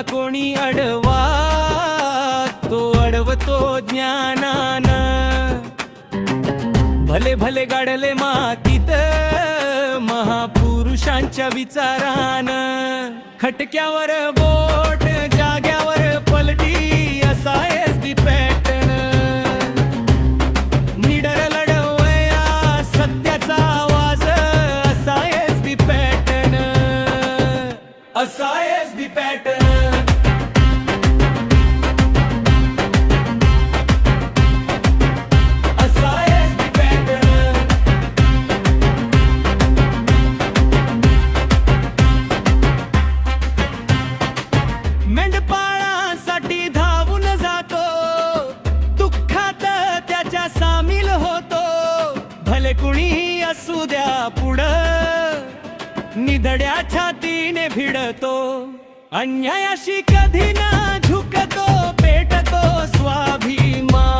आला कोणी अडवा? तो अडवतो ज्ञानान. भले भले गाडले मातीत महापुरुषांच्या विचारान. खटक्यावर बोट जाग्यावर पलटी असा एस भले कुणीही असू द्या पुढं निधड्या छातीने भिडतो अन्यायाशी कधी ना झुकतो पेटतो स्वाभिमान.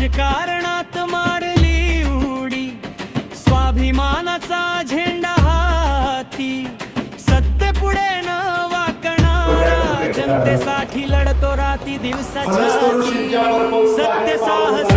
राजकारणात मारली उडी. स्वाभिमानाचा झेंडा हाती. सत्य पुढे न वाकणारा जनतेसाठी लढतो राती दिवसाच्या सत्य साहस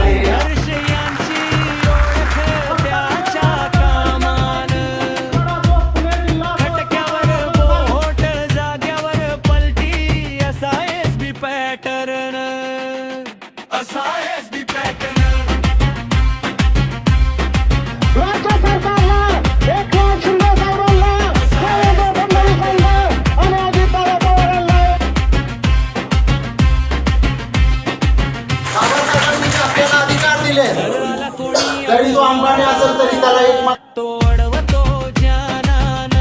त्याला एक तो अडवतो ज्ञानान.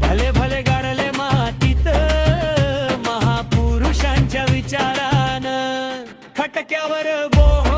भले भले गाडले मातीत महापुरुषांच्या विचारान. खटक्यावर बोट